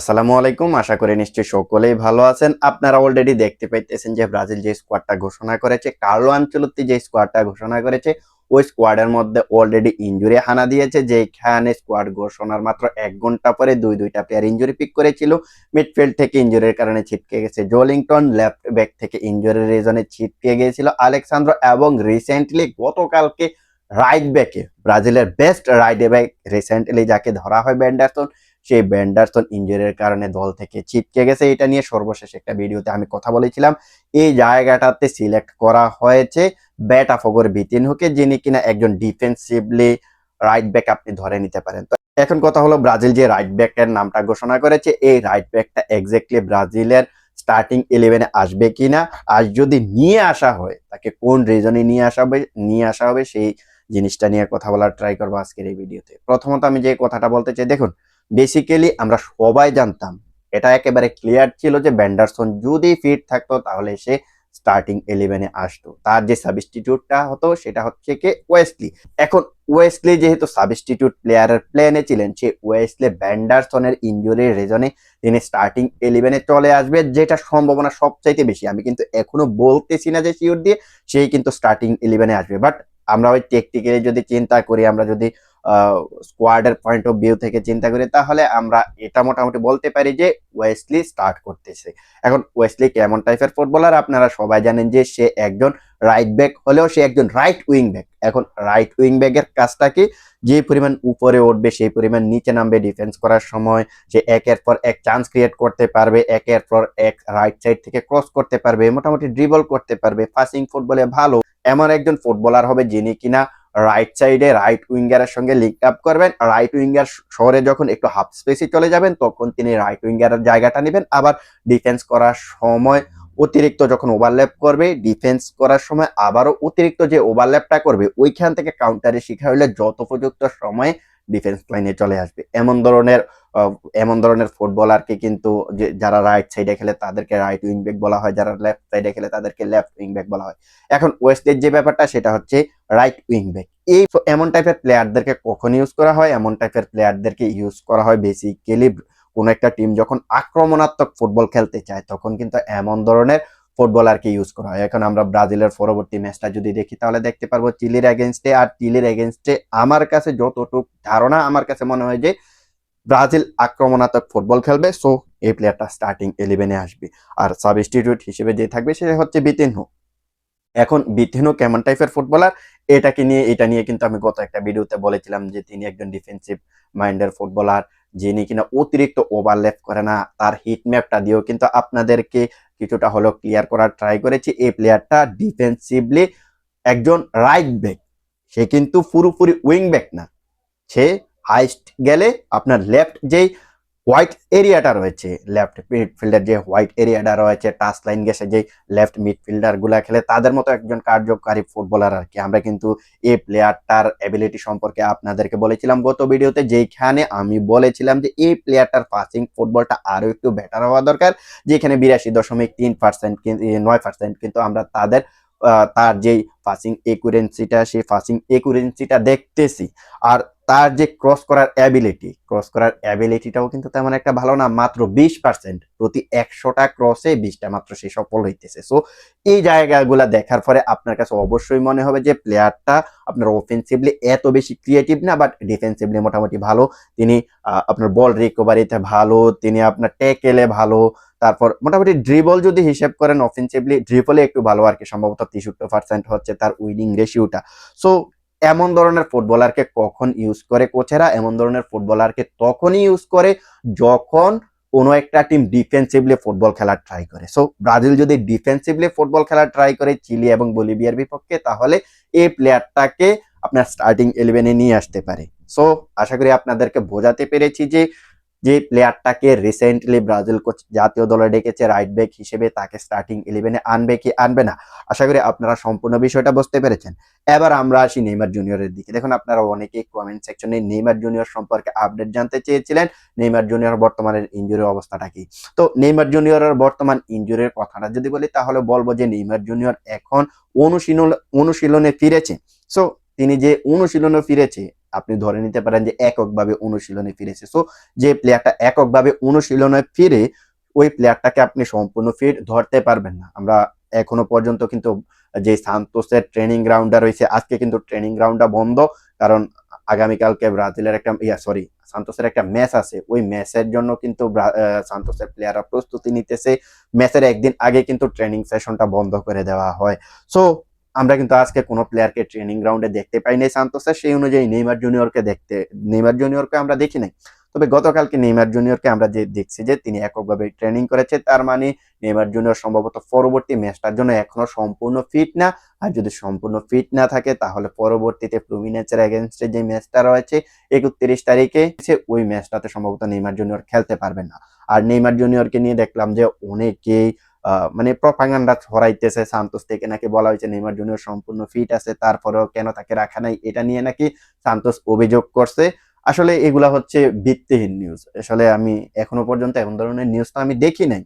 আসসালামু আলাইকুম। আশা করি নিশ্চয়ই সকলেই ভালো আছেন। আপনারা অলরেডি দেখতে পাইতেছেন যে ব্রাজিল যে স্কোয়াডটা ঘোষণা করেছে, কার্লো আঞ্চলত্তি যে স্কোয়াডটা ঘোষণা করেছে, ওই স্কোয়াডের মধ্যে অলরেডি ইনজুরি হানা দিয়েছে যেখানে স্কোয়াড ঘোষণার মাত্র এক ঘণ্টা পরে দুই, দুইটা প্লেয়ার ইনজুরি পিক করেছিল। মিডফিল্ড থেকে ইনজুরির কারণে ছিটকে গেছে জোলিংটন লেফট ব্যাক থেকে ইনজুরির রিজনে ছিটকে গিয়েছিল আলেকসান্দ্র এবং রিসেন্টলি গতকালকে রাইট ব্যাকে ব্রাজিলের বেস্ট রাইট ব্যাক রিসেন্টলি যাকে ধরা হয় ব্যান্ডারসন সেই ব্যান্ডারসন ইঞ্জুরির কারণে দল থেকে ছিটকে গেছে। এটা নিয়ে সর্বশেষ একটা ভিডিওতে আমি কথা বলেছিলাম। এই জায়গাটাতে সিলেক্ট করা হয়েছে ব্যাট আফগর বিতিনহুকে যিনি কিনা একজন ডিফেন্সিভলি রাইট ব্যাক আপনি ধরে নিতে পারেন। তো এখন কথা হলো ব্রাজিল যে রাইট ব্যাকের নামটা ঘোষণা করেছে, এই রাইট ব্যাকটা এক্স্যাক্টলি ব্রাজিলের স্টার্টিং ইলেভেনে আসবে কিনা? আর যদি নিয়ে আসা হয়, তাকে কোন রিজনে নিয়ে আসা হবে, নিয়ে আসা হবে সেই জিনিসটা নিয়ে কথা বলার ট্রাই করব আজকের এই ভিডিওতে। প্রথমত আমি যে কথাটা বলতে চাই, দেখুন বেসিক্যালি আমরা সবাই জানতাম, এটা একেবারে ক্লিয়ার ছিল যে ব্যান্ডারসন যদি ফিট থাকতো, তাহলে সে স্টার্টিং ইলেভেনে আসতো। তার যে সাবস্টিটিউটটা হতো, সেটা হচ্ছে কি? ওয়েস্টলি এখন ওয়েস্টলি যেহেতু সাবস্টিটিউট প্লেয়ারের প্লেনে ছিলেন, সে ওয়েস্টলি ব্যান্ডারসনের ইঞ্জুরির রিজনে তিনি স্টার্টিং ইলেভেনে চলে আসবে, যেটা সম্ভাবনা সবচাইতে বেশি। আমি কিন্তু এখনও বলতেছি না যে শিওর দিয়ে, সেই কিন্তু স্টার্টিং ইলেভেনে আসবে। বাট আমরা ওই টেকটিক্যালি যদি চিন্তা করি, আমরা যদি স্কোয়াডের পয়েন্ট অফ ভিউ থেকে চিন্তা করি, তাহলে আমরা এটা মোটামুটি বলতে পারি যে ওয়েস্টলি স্টার্ট করতেছে। এখন ওয়েস্টলি কেমন টাইপের ফুটবলার আপনারা সবাই জানেন যে সে একজন রাইট ব্যাক হলেও সে একজন রাইট উইং ব্যাক এখন রাইট উইং ব্যাকের কাজটা কি? যে পরিমাণ উপরে উঠবে, সেই পরিমাণ নিচে নামবে ডিফেন্স করার সময়। সে একের পর এক চান্স ক্রিয়েট করতে পারবে, একের পর এক রাইট সাইড থেকে ক্রস করতে পারবে, মোটামুটি ড্রিবল করতে পারবে ফাসিং ফুটবলে ভালো। এমন একজন ফুটবলার হবে যিনি কিনা রাইট সাইডে রাইট উইঙ্গারের সঙ্গে লিঙ্ক আপ করবেন। রাইট উইঙ্গার শহরে যখন একটু হাফ স্পেসে চলে যাবেন, তখন তিনি রাইট উইঙ্গারের জায়গাটা নেবেন। আবার ডিফেন্স করার সময় অতিরিক্ত যখন ওভারল্যাপ করবে ডিফেন্স করার সময় আবারও অতিরিক্ত যে ওভারল্যাপটা করবে, ওইখান থেকে কাউন্টারে শিখা হলে যত উপযুক্ত সময়ে ডিফেন্স লাইনে চলে আসবে। এমন ধরনের এমন ধরনের ফুটবলারকে কিন্তু যারা রাইট সাইডে খেলে তাদেরকে রাইট উইং ব্যাক বলা হয়, যারা লেফট সাইডে খেলে তাদেরকে লেফট উইং ব্যাক বলা হয়। এখন ওয়েস্টের যে ব্যাপারটা, সেটা হচ্ছে রাইট উইং ব্যাক এই এমন টাইপের প্লেয়ারদেরকে কখন ইউজ করা হয়? এমন টাইপের প্লেয়ারদেরকে ইউজ করা হয় বেসিক্যালি কোন একটা টিম যখন আক্রমণাত্মক ফুটবল খেলতে চায়, তখন কিন্তু এমন ধরনের ফুটবলারকে ইউজ করা হয়। এখন আমরা ব্রাজিলের পরবর্তী ম্যাচটা যদি দেখি, তাহলে দেখতে পারব চিলির এগেনস্টে আর চিলির এগেনস্টে আমার কাছে যতটুক ধারণা, আমার কাছে মনে হয় যে ব্রাজিল আক্রমণাত্মক ফুটবল খেলবে সো এই প্লেয়ারটা স্টার্টিং ইলেভেনে আসবে। আর সাবস্টিটিউট হিসেবে যে থাকবে সে হচ্ছে বিতিনহু। এখন বিতিনহু কেমন টাইপের ফুটবলার এটাকে নিয়ে, এটা নিয়ে কিন্তু আমি গত একটা ভিডিওতে বলেছিলাম যে তিনি একজন ডিফেন্সিভ মাইন্ডের ফুটবলার যিনি কিনা অতিরিক্ত ওভারল্যাপ করে না। তার হিট ম্যাপটা দিয়েও কিন্তু আপনাদেরকে কিছুটা হলো ক্লিয়ার করার ট্রাই করেছি। এই প্লেয়ারটা ডিফেন্সিভলি একজন রাইট ব্যাক সে কিন্তু পুরোপুরি উইং ব্যাক না। সে হাইস্ট গেলে আপনার লেফট যেই হোয়াইট এরিয়াটা রয়েছে, লেফট মিডফিল্ডার যে হোয়াইট এরিয়াটা রয়েছে টাচ লাইন গেছে যে লেফট মিডফিল্ডারগুলা খেলে তাদের মতো একজন কার্যকারী ফুটবলার আর কি। আমরা কিন্তু এই প্লেয়ারটার এবিলিটি সম্পর্কে আপনাদেরকে বলেছিলাম গত ভিডিওতে যেখানে আমি বলেছিলাম যে এই প্লেয়ারটার পাসিং ফুটবলটা আরও একটু বেটার হওয়া দরকার, যেখানে বিরাশি দশমিক তিন পার্সেন্ট নয় পার্সেন্ট কিন্তু আমরা তাদের তার যেই পাসিং একুরেন্সিটা সেই পাসিং একুরেন্সিটা দেখতেছি। আর তার যে ক্রস করার অ্যাবিলিটি ক্রস করার অ্যাবিলিটিটাও কিন্তু তেমন একটা ভালো না, মাত্র বিশ পার্সেন্ট প্রতি একশোটা ক্রসে বিশটা মাত্র সে সফল হইতেছে। সো এই জায়গাগুলা দেখার পরে আপনার কাছে অবশ্যই মনে হবে যে প্লেয়ারটা আপনার অফেন্সিভলি এত বেশি ক্রিয়েটিভ না বাট ডিফেন্সিভলি মোটামুটি ভালো। তিনি আপনার বল রিকভারিতে ভালো, তিনি আপনার টেকেলে ভালো। তারপর মোটামুটি ড্রিবল যদি হিসেব করেন অফেন্সিভলি ড্রিবলে একটু ভালো আর কি, সম্ভবত তেষট্টি পার্সেন্ট হচ্ছে তার উইনিং রেশিওটা সো এমন ধরনের ফুটবলারকে কখন ইউজ করে কোচেরা, এমন ধরনের ফুটবলারকে তখনই ইউজ করে যখন কোনো একটা টিম ডিফেন্সিভলি ফুটবল খেলার ট্রাই করে। সো ব্রাজিল যদি ডিফেন্সিভলি ফুটবল খেলার ট্রাই করে চিলি এবং বলিভিয়ার বিপক্ষে, তাহলে এই প্লেয়ারটাকে আপনার স্টার্টিং ইলেভেনে নিয়ে আসতে পারে। সো আশা করি আপনাদেরকে বোঝাতে পেরেছি যে যে প্লেয়ারটাকে রিসেন্টলি ব্রাজিল কোচ জাতীয় দলে ডেকেছে রাইট ব্যাক হিসেবে তাকে স্টার্টিং ইলেভেনে আনবে কি আনবে না? আশা করি আপনারা সম্পূর্ণ বিষয়টা বুঝতে পেরেছেন। এবার আমরা আসি নেইমার জুনিয়রের দিকে। দেখুন, আপনারা অনেকেই কমেন্ট সেকশনে নেইমার জুনিয়র সম্পর্কে আপডেট জানতে চেয়েছিলেন। নেইমার জুনিয়র বর্তমানের ইঞ্জুরি অবস্থাটা কি? তো নেইমার জুনিয়রের বর্তমান ইঞ্জুরির কথাটা যদি বলি, তাহলে বলব যে নেইমার জুনিয়র এখন অনুশীলন, অনুশীলনে ফিরেছে। সো তিনি যে অনুশীলনে ফিরেছে, আপনি ধরে নিতে পারেন যে এককভাবে অনুশীলনে ফিরেছে। সো যে প্লেয়ারটা এককভাবে অনুশীলনে ফিরে, ওই প্লেয়ারটাকে আপনি সম্পূর্ণ ফিট ধরতে পারবেন না। আমরা এখনও পর্যন্ত কিন্তু যে সান্তোসের ট্রেনিং গ্রাউন্ডটা রয়েছে, আজকে কিন্তু ট্রেনিং গ্রাউন্ডটা বন্ধ। কারণ আগামীকালকে ব্রাজিলের একটা, ইয়া সরি সান্তোসের একটা ম্যাচ আছে। ওই ম্যাচের জন্য কিন্তু সান্তোসের প্লেয়াররা প্রস্তুতি নিতেছে। ম্যাচের একদিন আগে কিন্তু ট্রেনিং সেশনটা বন্ধ করে দেওয়া হয়। সো আমরা কিন্তু আজকে কোনো প্লেয়ারকে ট্রেনিং গ্রাউন্ডে দেখতে পাই নাই সান্তোসের সেই অনুযায়ী নেইমার জুনিয়রকে দেখতে, নেইমার জুনিয়রকে আমরা দেখি নাই। তবে গতকালকে নেইমার জুনিয়রকে আমরা যে দেখছি যে তিনি এককভাবে ট্রেনিং করেছে, তার মানে নেইমার জুনিয়র সম্ভবত পরবর্তী ম্যাচটার জন্য এখনও সম্পূর্ণ ফিট না। আর যদি সম্পূর্ণ ফিট না থাকে, তাহলে পরবর্তীতে ফ্লুমিনেসের এগেনস্টে যে ম্যাচটা রয়েছে, একত্রিশ তারিখে ওই ম্যাচটাতে সম্ভবত নেইমার জুনিয়র খেলতে পারবে না। আর নেইমার জুনিয়রকে নিয়ে দেখলাম যে অনেকেই মানে প্রপাগান্ডা ছড়াইতেছে সান্তোস থেকে। নাকি বলা হয়েছে নেইমার জুনিয়র সম্পূর্ণ ফিট আছে, তারপরেও কেন তাকে রাখা নাই এটা নিয়ে নাকি সান্তোস অভিযোগ করছে। আসলে এগুলা হচ্ছে ভিত্তিহীন নিউজ আসলে আমি এখনও পর্যন্ত এমন ধরনের নিউজ তো আমি দেখি নাই।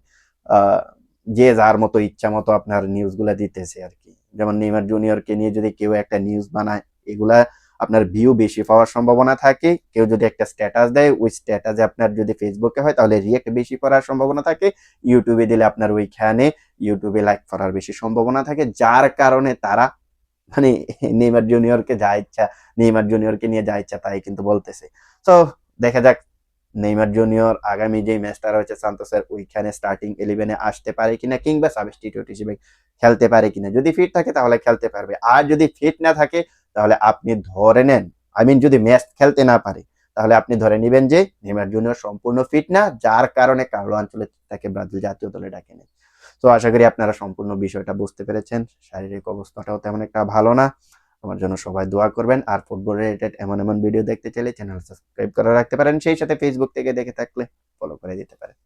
যে যার মতো ইচ্ছা মতো আপনার নিউজগুলা দিতেছে আর কি। যেমন নেইমার জুনিয়রকে নিয়ে যদি কেউ একটা নিউজ বানায়, এগুলা আপনার ভিউ বেশি পাওয়ার সম্ভাবনা থাকে। কেউ যদি একটা স্ট্যাটাস দেয়, ওই স্ট্যাটাসে আপনার যদি ফেসবুকে হয়, তাহলে রিয়েক্ট বেশি করার সম্ভাবনা থাকে। ইউটিউবে দিলে আপনার ওইখানে ইউটিউবে লাইক করার বেশি সম্ভাবনা থাকে। যার কারণে তারা মানে নেইমার জুনিয়রকে যা ইচ্ছা নেইমার জুনিয়রকে নিয়ে যা ইচ্ছা, তাই কিন্তু বলতেছে। তো দেখা যাক নেইমার জুনিয়র, আগামী যে ম্যাচটা রয়েছে সান্তোসের, ওইখানে স্টার্টিং ইলেভেনে আসতে পারে কিনা কিংবা সাবস্টিটিউট হিসেবে খেলতে পারে কিনা। যদি ফিট থাকে তাহলে খেলতে পারবে। আর যদি ফিট না থাকে তাহলে আপনি ধরে নেন আই মিন যদি ম্যাচ খেলতে না পারে, তাহলে আপনি ধরে নেবেন যে নেইমার জুনিয়র সম্পূর্ণ ফিট না, যার কারণে কার্লো অঞ্চলে তাকে ব্রাজিল জাতীয় দলে ডাকে নেয় তো আশা করি আপনারা সম্পূর্ণ বিষয়টা বুঝতে পেরেছেন। শারীরিক অবস্থাটাও তেমন একটা ভালো না। আমার জন্য সবাই দোয়া করবেন। আর ফুটবল রিলেটেড এমন এমন ভিডিও দেখতে চাইলে চ্যানেল সাবস্ক্রাইব করে রাখতে পারেন। সেই সাথে ফেসবুক থেকে দেখে থাকলে ফলো করে দিতে পারেন।